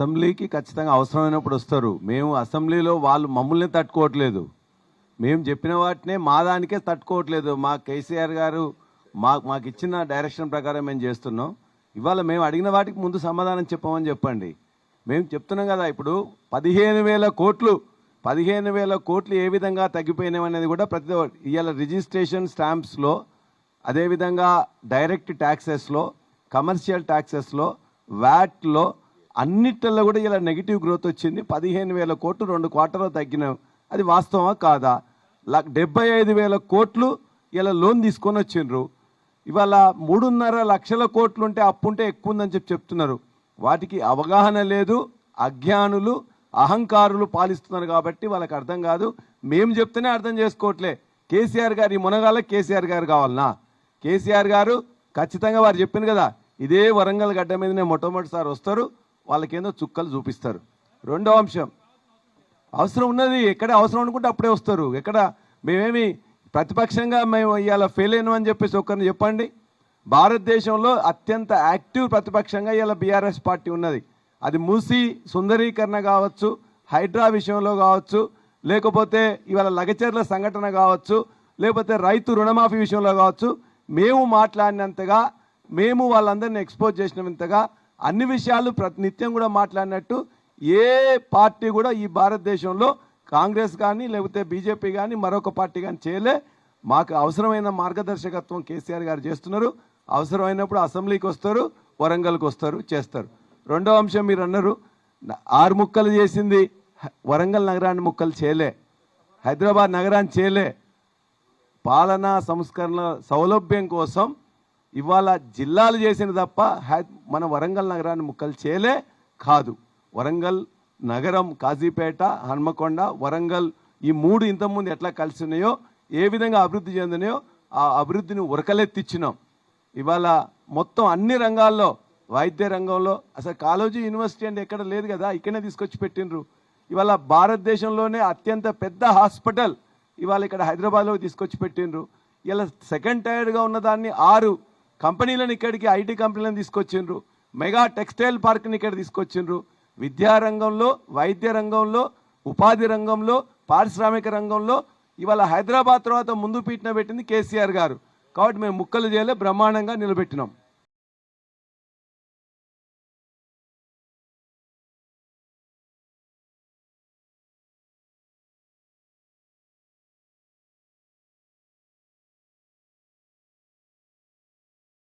అసెంబ్లీకి ఖచ్చితంగా అవసరమైనప్పుడు వస్తారు. మేము అసెంబ్లీలో వాళ్ళు మమ్మల్ని తట్టుకోవట్లేదు. మేము చెప్పిన వాటినే మా దానికే తట్టుకోవట్లేదు. మా కేసీఆర్ గారు మా మాకు ఇచ్చిన డైరెక్షన్ ప్రకారం మేము చేస్తున్నాం. ఇవాళ మేము అడిగిన వాటికి ముందు సమాధానం చెప్పమని చెప్పండి. మేము చెప్తున్నాం కదా ఇప్పుడు పదిహేను వేల కోట్లు పదిహేను వేల కోట్లు ఏ విధంగా తగ్గిపోయినాయి అనేది కూడా ప్రతి ఇవాళ రిజిస్ట్రేషన్ స్టాంప్స్లో అదేవిధంగా డైరెక్ట్ ట్యాక్సెస్లో కమర్షియల్ ట్యాక్సెస్లో వ్యాట్లో అన్నిటిలో కూడా ఇలా నెగిటివ్ గ్రోత్ వచ్చింది. పదిహేను వేల కోట్లు రెండు క్వార్టర్లో తగ్గిన అది వాస్తవమా కాదా? డెబ్బై ఐదు వేల కోట్లు ఇలా లోన్ తీసుకొని వచ్చిండ్రు. ఇవాళ మూడున్నర లక్షల కోట్లు ఉంటే అప్పు ఉంటే ఎక్కువ ఉందని చెప్పి చెప్తున్నారు. వాటికి అవగాహన లేదు అజ్ఞానులు అహంకారులు పాలిస్తున్నారు కాబట్టి వాళ్ళకి అర్థం కాదు. మేము చెప్తేనే అర్థం చేసుకోవట్లే. కేసీఆర్ గారు ఈ మునగాల కేసీఆర్ గారు కావాలనా? కేసీఆర్ గారు ఖచ్చితంగా వారు చెప్పింది కదా ఇదే వరంగల్ గడ్డ మీదనే మొట్టమొదటిసారి వస్తారు. వాళ్ళకేందో చుక్కలు చూపిస్తారు. రెండో అంశం అవసరం ఉన్నది ఎక్కడ అవసరం అనుకుంటే అప్పుడే వస్తారు. ఎక్కడ మేమేమి ప్రతిపక్షంగా మేము ఇవాళ ఫెయిల్ అయినాం అని చెప్పేసి ఒకరిని చెప్పండి. భారతదేశంలో అత్యంత యాక్టివ్ ప్రతిపక్షంగా ఇవాళ బీఆర్ఎస్ పార్టీ ఉన్నది. అది మూసి సుందరీకరణ కావచ్చు హైడ్రా విషయంలో కావచ్చు లేకపోతే ఇవాళ లగచర్ల సంఘటన కావచ్చు లేకపోతే రైతు రుణమాఫీ విషయంలో కావచ్చు మేము మాట్లాడినంతగా మేము వాళ్ళందరినీ ఎక్స్పోజ్ చేసినంతగా అన్ని విషయాలు నిత్యం కూడా మాట్లాడినట్టు ఏ పార్టీ కూడా ఈ భారతదేశంలో కాంగ్రెస్ కానీ లేకపోతే బీజేపీ కానీ మరొక పార్టీ కానీ చేయలే. మాకు అవసరమైన మార్గదర్శకత్వం కేసీఆర్ గారు చేస్తున్నారు. అవసరమైనప్పుడు అసెంబ్లీకి వస్తారు వరంగల్కి వస్తారు చేస్తారు. రెండో అంశం మీరు అన్నారు ఆరు ముక్కలు చేసింది వరంగల్ నగరాన్ని ముక్కలు చేయలే. హైదరాబాద్ నగరాన్ని చేయలే. పాలనా సంస్కరణ సౌలభ్యం కోసం ఇవాళ జిల్లాలు చేసిన తప్ప హై- మన వరంగల్ నగరాన్ని ముక్కలు చేయలే కాదు. వరంగల్ నగరం కాజీపేట హన్మకొండ వరంగల్ ఈ మూడు ఇంతకుముందు ఎట్లా కలిసి ఉన్నాయో ఏ విధంగా అభివృద్ధి చెందినాయో ఆ అభివృద్ధిని ఉరకలెత్తిచ్చినాం. ఇవాళ మొత్తం అన్ని రంగాల్లో వైద్య రంగంలో అసలు కాలేజీ యూనివర్సిటీ అంటే ఎక్కడ లేదు కదా ఇక్కడనే తీసుకొచ్చి పెట్టినరు ఇవాళ భారతదేశంలోనే అత్యంత పెద్ద హాస్పిటల్ ఇవాళ ఇక్కడ హైదరాబాద్లో తీసుకొచ్చి పెట్టినరు ఇలా సెకండ్ టైర్డ్గా ఉన్నదాన్ని ఆరు కంపెనీలను ఇక్కడికి ఐటీ కంపెనీలను తీసుకొచ్చిండ్రు. మెగా టెక్స్టైల్ పార్క్ని ఇక్కడ తీసుకొచ్చిండ్రు. విద్యారంగంలో వైద్య రంగంలో ఉపాధి రంగంలో పారిశ్రామిక రంగంలో ఇవాళ హైదరాబాద్ తర్వాత ముందు పీటన పెట్టింది కేసీఆర్ గారు. కాబట్టి మేము ముక్కలు చేయలే బ్రహ్మాండంగా నిలబెట్టినాం.